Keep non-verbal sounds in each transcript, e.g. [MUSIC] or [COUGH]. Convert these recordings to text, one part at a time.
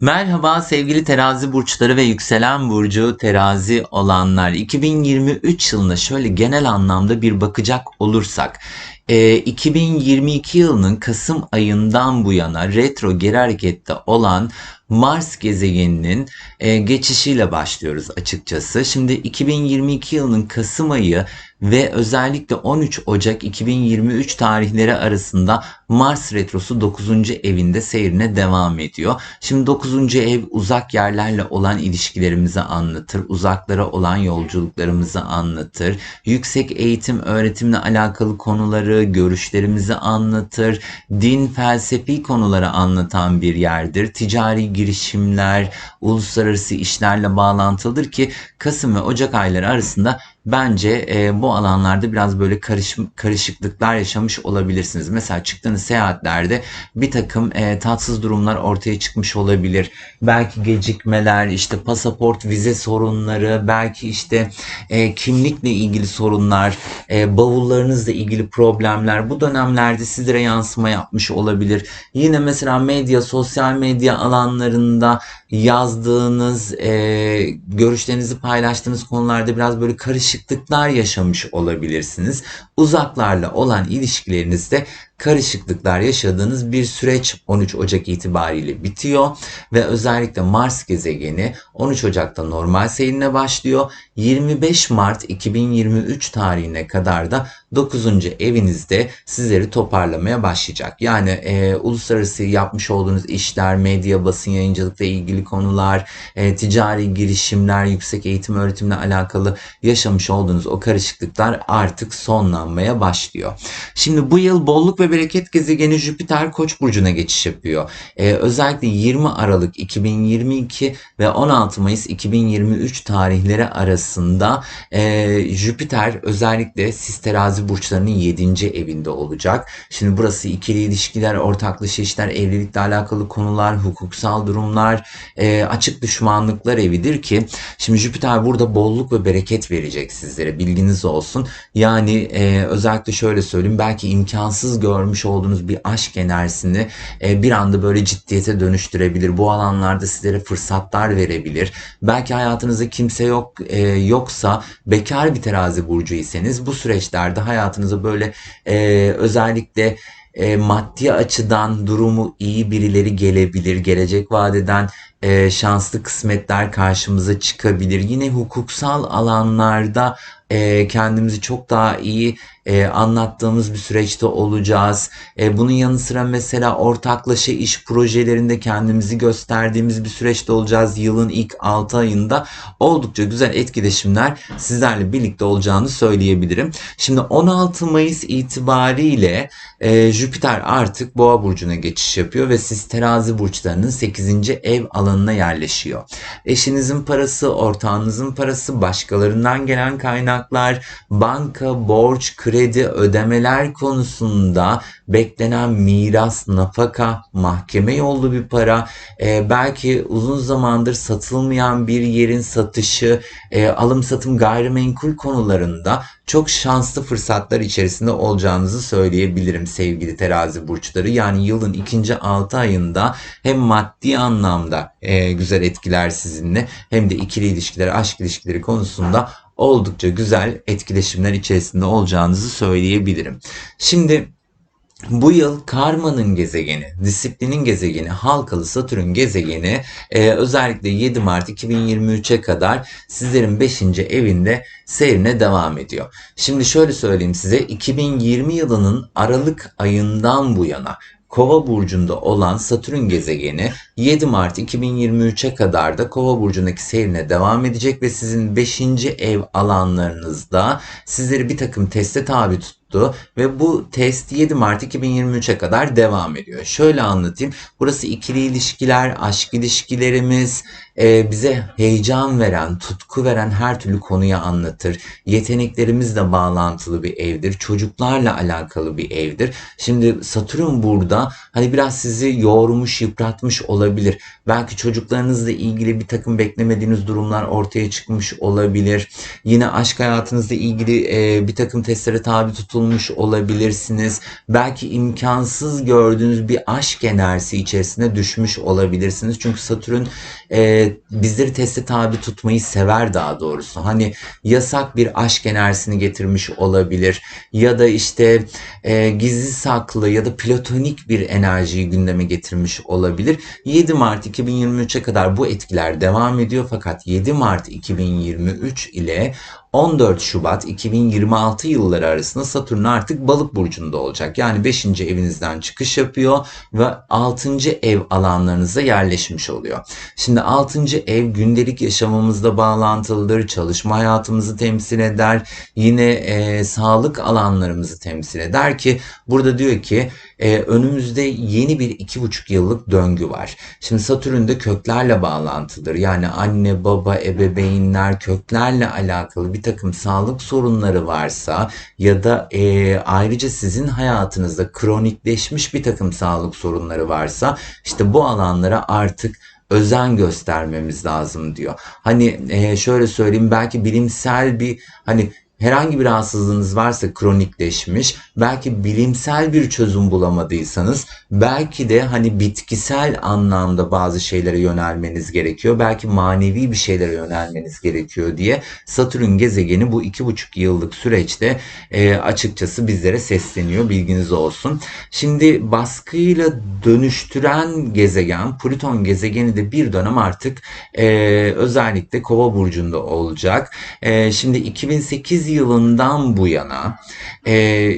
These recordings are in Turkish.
Merhaba sevgili terazi burçları ve yükselen burcu terazi olanlar. 2023 yılına şöyle genel anlamda bir bakacak olursak. e, 2022 yılının Kasım ayından bu yana retro geri harekette olan Mars gezegeninin e, geçişiyle başlıyoruz açıkçası. Şimdi 2022 yılının Kasım ayı ve özellikle 13 Ocak 2023 tarihleri arasında Mars retrosu 9. evinde seyrine devam ediyor. Şimdi 9. ev uzak yerlerle olan ilişkilerimizi anlatır, uzaklara olan yolculuklarımızı anlatır, yüksek eğitim öğretimle alakalı konuları, görüşlerimizi anlatır, din felsefi konuları anlatan bir yerdir. Ticari girişimler, uluslararası işlerle bağlantılıdır ki Kasım ve Ocak ayları arasında bence e, bu alanlarda biraz böyle karış, karışıklıklar yaşamış olabilirsiniz. Mesela çıktığınız seyahatlerde bir takım e, tatsız durumlar ortaya çıkmış olabilir. Belki gecikmeler, işte pasaport, vize sorunları, belki işte e, kimlikle ilgili sorunlar, e, bavullarınızla ilgili problemler bu dönemlerde sizlere yansıma yapmış olabilir. Yine mesela medya, sosyal medya alanlarında yazdığınız, e, görüşlerinizi paylaştığınız konularda biraz böyle karışıklıklar yaşamış olabilirsiniz. Uzaklarla olan ilişkilerinizde karışıklıklar yaşadığınız bir süreç 13 Ocak itibariyle bitiyor ve özellikle Mars gezegeni 13 Ocak'ta normal seyrine başlıyor. 25 Mart 2023 tarihine kadar da 9. evinizde sizleri toparlamaya başlayacak. Yani e, uluslararası yapmış olduğunuz işler, medya, basın yayıncılıkla ilgili konular, e, ticari girişimler, yüksek eğitim öğretimle alakalı yaşamış olduğunuz o karışıklıklar artık sonlanmaya başlıyor. Şimdi bu yıl bolluk ve bereket gezegeni Jüpiter Koç burcuna geçiş yapıyor. Ee, özellikle 20 Aralık 2022 ve 16 Mayıs 2023 tarihleri arasında e, Jüpiter özellikle siz terazi burçlarının 7. evinde olacak. Şimdi burası ikili ilişkiler, ortaklaşa işler, evlilikle alakalı konular, hukuksal durumlar, e, açık düşmanlıklar evidir ki şimdi Jüpiter burada bolluk ve bereket verecek sizlere bilginiz olsun. Yani e, özellikle şöyle söyleyeyim belki imkansız görmüş olduğunuz bir aşk enerjisini e, bir anda böyle ciddiyete dönüştürebilir. Bu alanlarda sizlere fırsatlar verebilir. Belki hayatınızda kimse yok e, yoksa bekar bir terazi burcuysanız bu süreçlerde hayatınıza böyle e, özellikle e, maddi açıdan durumu iyi birileri gelebilir. Gelecek vadeden e, şanslı kısmetler karşımıza çıkabilir. Yine hukuksal alanlarda e, kendimizi çok daha iyi e, anlattığımız bir süreçte olacağız. E, bunun yanı sıra mesela ortaklaşa iş projelerinde kendimizi gösterdiğimiz bir süreçte olacağız. Yılın ilk 6 ayında oldukça güzel etkileşimler sizlerle birlikte olacağını söyleyebilirim. Şimdi 16 Mayıs itibariyle e, Jüpiter artık Boğa burcuna geçiş yapıyor ve siz terazi burçlarının 8. ev alanına yerleşiyor. Eşinizin parası, ortağınızın parası, başkalarından gelen kaynaklar, banka, borç, kredi, ödemeler konusunda beklenen miras, nafaka, mahkeme yollu bir para, e, belki uzun zamandır satılmayan bir yerin satışı, e, alım satım gayrimenkul konularında çok şanslı fırsatlar içerisinde olacağınızı söyleyebilirim sevgili terazi burçları. Yani yılın ikinci 6 ayında hem maddi anlamda e, güzel etkiler sizinle hem de ikili ilişkileri, aşk ilişkileri konusunda oldukça güzel etkileşimler içerisinde olacağınızı söyleyebilirim. Şimdi bu yıl karmanın gezegeni, disiplinin gezegeni, halkalı Satürn gezegeni e, özellikle 7 Mart 2023'e kadar sizlerin 5. evinde seyrine devam ediyor. Şimdi şöyle söyleyeyim size 2020 yılının Aralık ayından bu yana Kova burcunda olan Satürn gezegeni 7 Mart 2023'e kadar da Kova burcundaki seyrine devam edecek ve sizin 5. ev alanlarınızda sizleri bir takım teste tabi tuttu ve bu test 7 Mart 2023'e kadar devam ediyor. Şöyle anlatayım. Burası ikili ilişkiler, aşk ilişkilerimiz, e, bize heyecan veren, tutku veren her türlü konuyu anlatır. Yeteneklerimizle bağlantılı bir evdir. Çocuklarla alakalı bir evdir. Şimdi Satürn burada hani biraz sizi yormuş, yıpratmış olabilir. Belki çocuklarınızla ilgili bir takım beklemediğiniz durumlar ortaya çıkmış olabilir. Yine aşk hayatınızla ilgili e, bir takım testlere tabi tutulabilir tutulmuş olabilirsiniz. Belki imkansız gördüğünüz bir aşk enerjisi içerisine düşmüş olabilirsiniz. Çünkü Satürn e, bizleri teste tabi tutmayı sever daha doğrusu. Hani yasak bir aşk enerjisini getirmiş olabilir. Ya da işte e, gizli saklı ya da platonik bir enerjiyi gündeme getirmiş olabilir. 7 Mart 2023'e kadar bu etkiler devam ediyor fakat 7 Mart 2023 ile 14 Şubat 2026 yılları arasında Satürn artık balık burcunda olacak. Yani 5. evinizden çıkış yapıyor ve 6. ev alanlarınıza yerleşmiş oluyor. Şimdi 6. ev gündelik yaşamımızda bağlantılıdır. Çalışma hayatımızı temsil eder. Yine e, sağlık alanlarımızı temsil eder ki burada diyor ki e, önümüzde yeni bir iki buçuk yıllık döngü var. Şimdi Satürn de köklerle bağlantılıdır. Yani anne, baba, ebeveynler köklerle alakalı bir takım sağlık sorunları varsa ya da e, ayrıca sizin hayatınızda kronikleşmiş bir takım sağlık sorunları varsa işte bu alanlara artık özen göstermemiz lazım diyor. Hani e, şöyle söyleyeyim belki bilimsel bir hani herhangi bir rahatsızlığınız varsa kronikleşmiş, belki bilimsel bir çözüm bulamadıysanız, belki de hani bitkisel anlamda bazı şeylere yönelmeniz gerekiyor, belki manevi bir şeylere yönelmeniz gerekiyor diye Satürn gezegeni bu iki buçuk yıllık süreçte e, açıkçası bizlere sesleniyor, bilginiz olsun. Şimdi baskıyla dönüştüren gezegen, Plüton gezegeni de bir dönem artık e, özellikle Kova burcunda olacak. E, şimdi 2008 yılından bu yana e,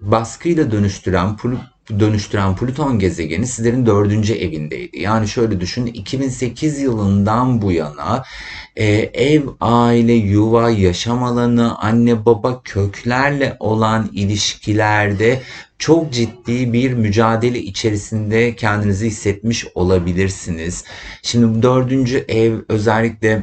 baskıyla dönüştüren dönüştüren Plüton gezegeni sizlerin dördüncü evindeydi. Yani şöyle düşün 2008 yılından bu yana e, ev, aile, yuva, yaşam alanı, anne baba köklerle olan ilişkilerde çok ciddi bir mücadele içerisinde kendinizi hissetmiş olabilirsiniz. Şimdi dördüncü ev özellikle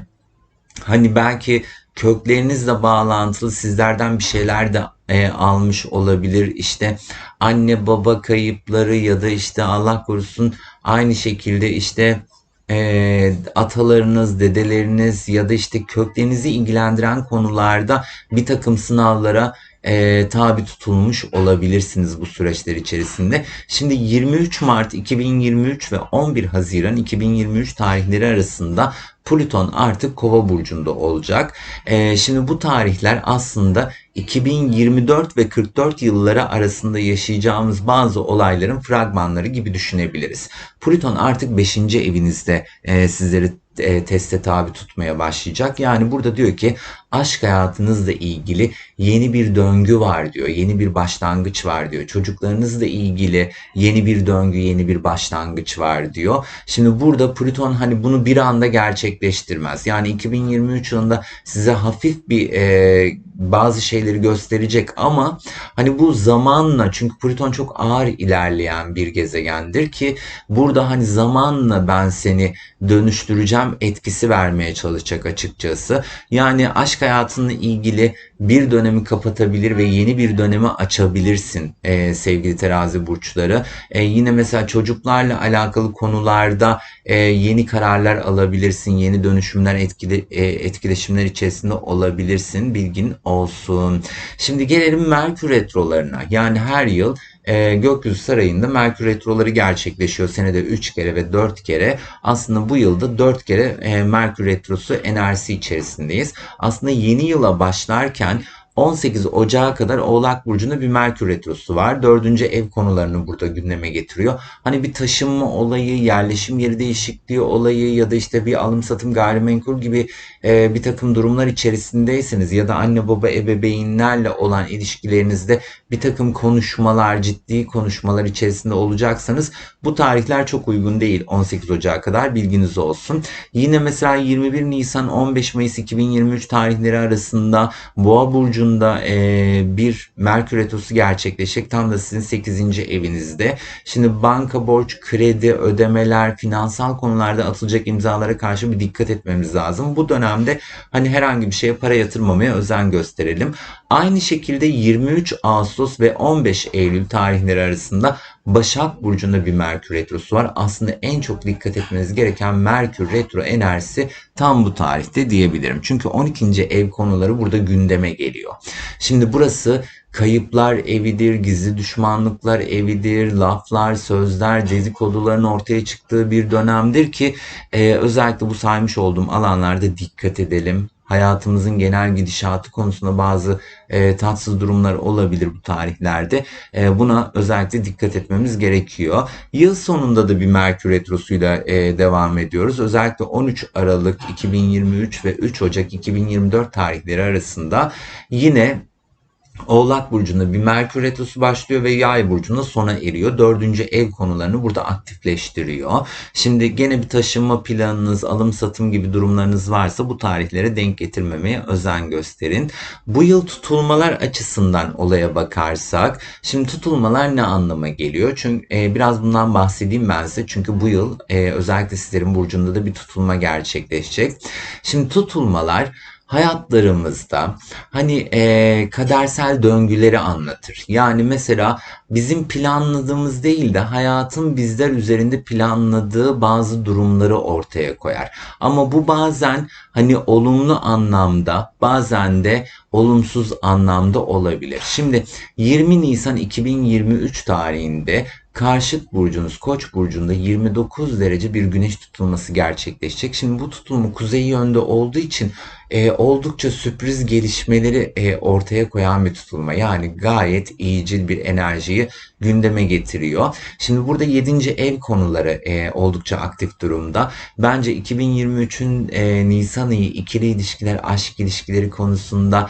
hani belki köklerinizle bağlantılı sizlerden bir şeyler de e, almış olabilir. İşte anne baba kayıpları ya da işte Allah korusun aynı şekilde işte e, atalarınız, dedeleriniz ya da işte köklerinizi ilgilendiren konularda bir takım sınavlara e, tabi tutulmuş olabilirsiniz bu süreçler içerisinde. Şimdi 23 Mart 2023 ve 11 Haziran 2023 tarihleri arasında Plüton artık Kova burcunda olacak. Ee, şimdi bu tarihler aslında 2024 ve 44 yılları arasında yaşayacağımız bazı olayların fragmanları gibi düşünebiliriz. Plüton artık 5. evinizde e, sizleri e, teste tabi tutmaya başlayacak. Yani burada diyor ki aşk hayatınızla ilgili yeni bir döngü var diyor. Yeni bir başlangıç var diyor. Çocuklarınızla ilgili yeni bir döngü, yeni bir başlangıç var diyor. Şimdi burada Plüton hani bunu bir anda gerçekleştirmez. Yani 2023 yılında size hafif bir e, bazı şeyleri gösterecek ama hani bu zamanla çünkü Plüton çok ağır ilerleyen bir gezegendir ki burada hani zamanla ben seni dönüştüreceğim etkisi vermeye çalışacak açıkçası. Yani aşk hayatınla ilgili bir dönemi kapatabilir ve yeni bir dönemi açabilirsin e, sevgili terazi burçları. E, yine mesela çocuklarla alakalı konularda e, yeni kararlar alabilirsin. Yeni dönüşümler etkili, e, etkileşimler içerisinde olabilirsin. Bilgin olsun. Şimdi gelelim Merkür retrolarına. Yani her yıl e, gökyüzü sarayında Merkür retroları gerçekleşiyor. Senede 3 kere ve 4 kere. Aslında bu yılda 4 kere e, Merkür retrosu enerjisi içerisindeyiz. Aslında yeni yıla başlarken 18 Ocağı kadar Oğlak Burcu'nda bir Merkür Retrosu var. Dördüncü ev konularını burada gündeme getiriyor. Hani bir taşınma olayı, yerleşim yeri değişikliği olayı ya da işte bir alım satım gayrimenkul gibi e, bir takım durumlar içerisindeyseniz ya da anne baba ebeveynlerle olan ilişkilerinizde bir takım konuşmalar, ciddi konuşmalar içerisinde olacaksanız bu tarihler çok uygun değil 18 Ocağı kadar bilginiz olsun. Yine mesela 21 Nisan 15 Mayıs 2023 tarihleri arasında Boğa Burcu burcunda e, bir Merkür Retrosu gerçekleşecek. Tam da sizin 8. evinizde. Şimdi banka borç, kredi, ödemeler, finansal konularda atılacak imzalara karşı bir dikkat etmemiz lazım. Bu dönemde hani herhangi bir şeye para yatırmamaya özen gösterelim. Aynı şekilde 23 Ağustos ve 15 Eylül tarihleri arasında Başak Burcu'nda bir Merkür Retrosu var. Aslında en çok dikkat etmeniz gereken Merkür Retro enerjisi tam bu tarihte diyebilirim. Çünkü 12. ev konuları burada gündeme geliyor. Şimdi burası kayıplar evidir, gizli düşmanlıklar evidir, laflar, sözler, dedikoduların ortaya çıktığı bir dönemdir ki e, özellikle bu saymış olduğum alanlarda dikkat edelim. Hayatımızın genel gidişatı konusunda bazı e, tatsız durumlar olabilir bu tarihlerde. E, buna özellikle dikkat etmemiz gerekiyor. Yıl sonunda da bir Merkür Retrosu'yla e, devam ediyoruz. Özellikle 13 Aralık 2023 ve 3 Ocak 2024 tarihleri arasında yine Oğlak Burcu'nda bir Merkür Retrosu başlıyor ve Yay Burcu'nda sona eriyor. Dördüncü ev konularını burada aktifleştiriyor. Şimdi gene bir taşınma planınız, alım satım gibi durumlarınız varsa bu tarihlere denk getirmemeye özen gösterin. Bu yıl tutulmalar açısından olaya bakarsak, şimdi tutulmalar ne anlama geliyor? Çünkü e, biraz bundan bahsedeyim ben size. Çünkü bu yıl e, özellikle sizlerin burcunda da bir tutulma gerçekleşecek. Şimdi tutulmalar hayatlarımızda hani e, kadersel döngüleri anlatır. Yani mesela bizim planladığımız değil de hayatın bizler üzerinde planladığı bazı durumları ortaya koyar. Ama bu bazen hani olumlu anlamda bazen de olumsuz anlamda olabilir. Şimdi 20 Nisan 2023 tarihinde karşıt burcunuz Koç burcunda 29 derece bir güneş tutulması gerçekleşecek. Şimdi bu tutulma kuzey yönde olduğu için e, oldukça sürpriz gelişmeleri e, ortaya koyan bir tutulma. Yani gayet iyicil bir enerjiyi gündeme getiriyor. Şimdi burada 7. ev konuları e, oldukça aktif durumda. Bence 2023'ün e, Nisan ayı ikili ilişkiler, aşk ilişkileri konusunda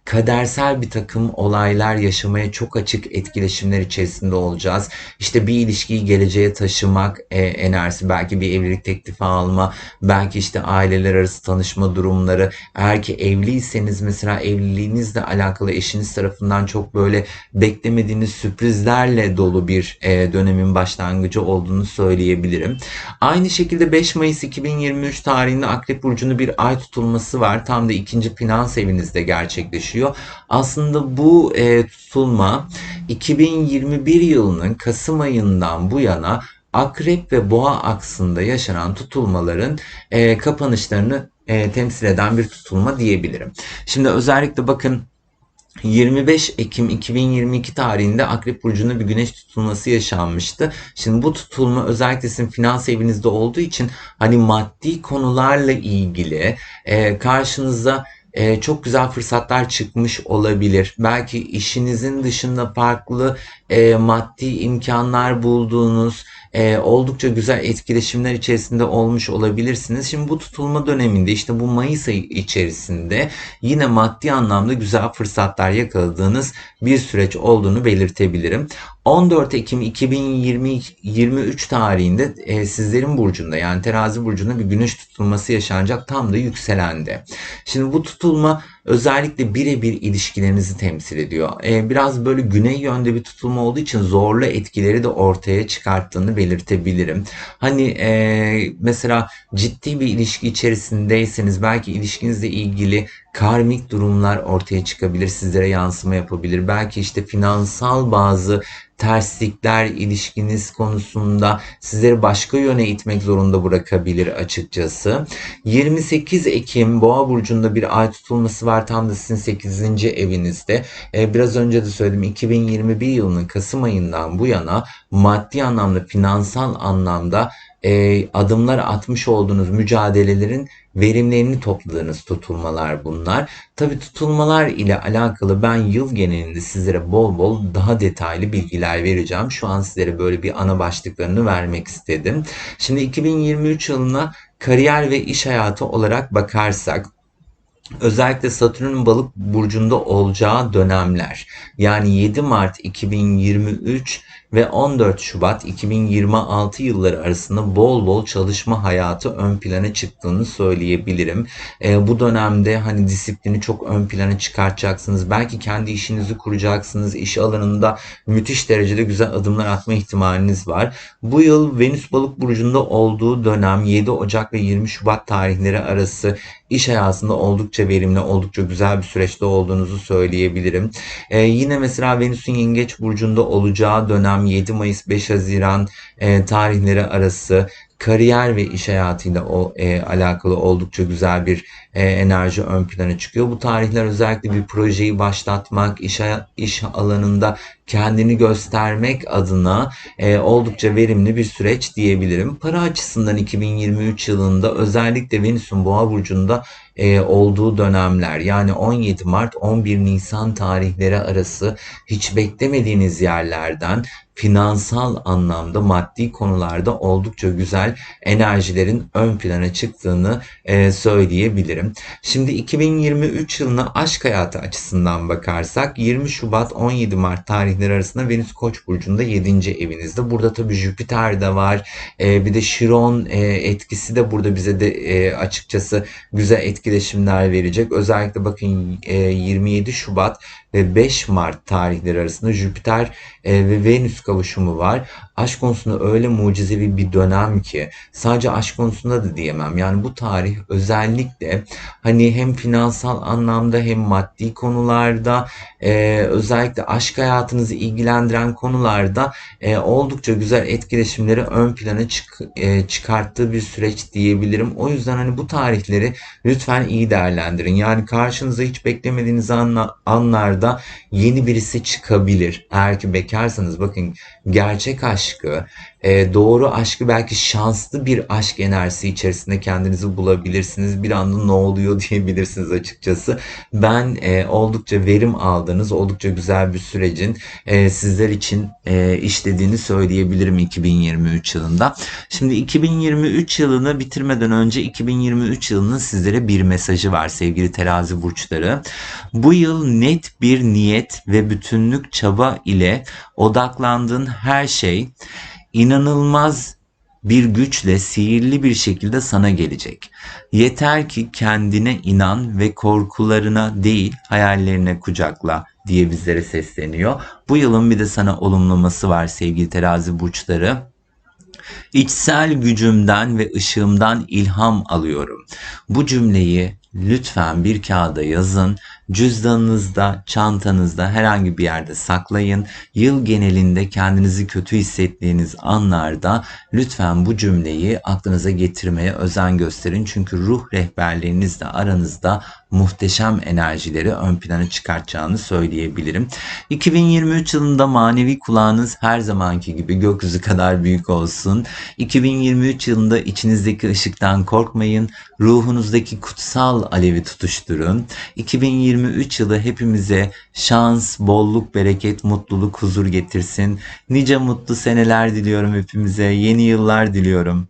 kadersel bir takım olaylar yaşamaya çok açık etkileşimler içerisinde olacağız. İşte bir ilişkiyi geleceğe taşımak e, enerjisi, belki bir evlilik teklifi alma, belki işte aileler arası tanışma durumları. Eğer ki evliyseniz mesela evliliğinizle alakalı eşiniz tarafından çok böyle beklemediğiniz sürprizlerle dolu bir e, dönemin başlangıcı olduğunu söyleyebilirim. Aynı şekilde 5 Mayıs 2023 tarihinde Akrep Burcu'nda bir ay tutulması var. Tam da ikinci finans evinizde gerçekleşiyor. Aslında bu e, tutulma 2021 yılının Kasım ayından bu yana Akrep ve Boğa aksında yaşanan tutulmaların e, kapanışlarını e, temsil eden bir tutulma diyebilirim. Şimdi özellikle bakın 25 Ekim 2022 tarihinde Akrep Burcu'nda bir güneş tutulması yaşanmıştı. Şimdi bu tutulma özellikle sizin finans evinizde olduğu için hani maddi konularla ilgili e, karşınıza e, çok güzel fırsatlar çıkmış olabilir. Belki işinizin dışında farklı e, maddi imkanlar bulduğunuz, e, oldukça güzel etkileşimler içerisinde olmuş olabilirsiniz. Şimdi bu tutulma döneminde işte bu Mayıs ayı içerisinde yine maddi anlamda güzel fırsatlar yakaladığınız bir süreç olduğunu belirtebilirim. 14 Ekim 2023 tarihinde e, sizlerin burcunda yani terazi burcunda bir güneş tutulması yaşanacak tam da yükselende. Şimdi bu tutulma özellikle birebir ilişkilerinizi temsil ediyor. E, biraz böyle güney yönde bir tutulma olduğu için zorlu etkileri de ortaya çıkarttığını belirtebilirim. Hani e, mesela ciddi bir ilişki içerisindeyseniz belki ilişkinizle ilgili karmik durumlar ortaya çıkabilir, sizlere yansıma yapabilir. Belki işte finansal bazı terslikler ilişkiniz konusunda sizleri başka yöne itmek zorunda bırakabilir açıkçası. 28 Ekim Boğa burcunda bir ay tutulması var tam da sizin 8. evinizde. Ee, biraz önce de söyledim 2021 yılının Kasım ayından bu yana maddi anlamda, finansal anlamda e, adımlar atmış olduğunuz mücadelelerin verimlerini topladığınız tutulmalar bunlar. Tabi tutulmalar ile alakalı ben yıl genelinde sizlere bol bol daha detaylı bilgiler vereceğim. Şu an sizlere böyle bir ana başlıklarını vermek istedim. Şimdi 2023 yılına kariyer ve iş hayatı olarak bakarsak özellikle Satürn'ün balık burcunda olacağı dönemler yani 7 Mart 2023 ve 14 Şubat 2026 yılları arasında bol bol çalışma hayatı ön plana çıktığını söyleyebilirim. E, bu dönemde hani disiplini çok ön plana çıkartacaksınız. Belki kendi işinizi kuracaksınız. İş alanında müthiş derecede güzel adımlar atma ihtimaliniz var. Bu yıl Venüs balık burcunda olduğu dönem 7 Ocak ve 20 Şubat tarihleri arası iş hayatında oldukça verimli, oldukça güzel bir süreçte olduğunuzu söyleyebilirim. Ee, yine mesela Venüs'ün Yengeç Burcu'nda olacağı dönem 7 Mayıs 5 Haziran e, tarihleri arası kariyer ve iş hayatıyla o, e, alakalı oldukça güzel bir e, enerji ön plana çıkıyor. Bu tarihler özellikle bir projeyi başlatmak, iş, iş alanında kendini göstermek adına e, oldukça verimli bir süreç diyebilirim. Para açısından 2023 yılında özellikle Venüs'ün Boğa burcunda e, olduğu dönemler yani 17 Mart 11 Nisan tarihleri arası hiç beklemediğiniz yerlerden finansal anlamda maddi konularda oldukça güzel enerjilerin ön plana çıktığını e, söyleyebilirim. Şimdi 2023 yılına aşk hayatı açısından bakarsak 20 Şubat 17 Mart tarihleri arasında Venüs Koç burcunda 7. evinizde. Burada tabii Jüpiter de var. E, bir de Şiron e, etkisi de burada bize de e, açıkçası güzel etkileşimler verecek. Özellikle bakın e, 27 Şubat ve 5 Mart tarihleri arasında Jüpiter e, ve Venüs kavuşumu var. Aşk konusunda öyle mucizevi bir dönem ki sadece aşk konusunda da diyemem. Yani bu tarih özellikle hani hem finansal anlamda hem maddi konularda e, özellikle aşk hayatınızı ilgilendiren konularda e, oldukça güzel etkileşimleri ön plana çık, e, çıkarttığı bir süreç diyebilirim. O yüzden hani bu tarihleri lütfen iyi değerlendirin. Yani karşınıza hiç beklemediğiniz anla, anlarda yeni birisi çıkabilir. Eğer ki bekarsanız bakın gerçek aşkı, e, doğru aşkı belki şanslı bir aşk enerjisi içerisinde kendinizi bulabilirsiniz. Bir anda ne oluyor [LAUGHS] diyebilirsiniz açıkçası. Ben e, oldukça verim aldığınız, oldukça güzel bir sürecin e, sizler için e, işlediğini söyleyebilirim 2023 yılında. Şimdi 2023 yılını bitirmeden önce 2023 yılının sizlere bir mesajı var sevgili terazi burçları. Bu yıl net bir niyet ve bütünlük çaba ile odaklandığın her şey inanılmaz bir güçle sihirli bir şekilde sana gelecek. Yeter ki kendine inan ve korkularına değil hayallerine kucakla diye bizlere sesleniyor. Bu yılın bir de sana olumlaması var sevgili terazi burçları. İçsel gücümden ve ışığımdan ilham alıyorum. Bu cümleyi lütfen bir kağıda yazın. Cüzdanınızda, çantanızda herhangi bir yerde saklayın. Yıl genelinde kendinizi kötü hissettiğiniz anlarda lütfen bu cümleyi aklınıza getirmeye özen gösterin. Çünkü ruh rehberlerinizle aranızda muhteşem enerjileri ön plana çıkartacağını söyleyebilirim. 2023 yılında manevi kulağınız her zamanki gibi gökyüzü kadar büyük olsun. 2023 yılında içinizdeki ışıktan korkmayın. Ruhunuzdaki kutsal alevi tutuşturun. 2023 yılı hepimize şans, bolluk, bereket, mutluluk, huzur getirsin. Nice mutlu seneler diliyorum hepimize. Yeni yıllar diliyorum.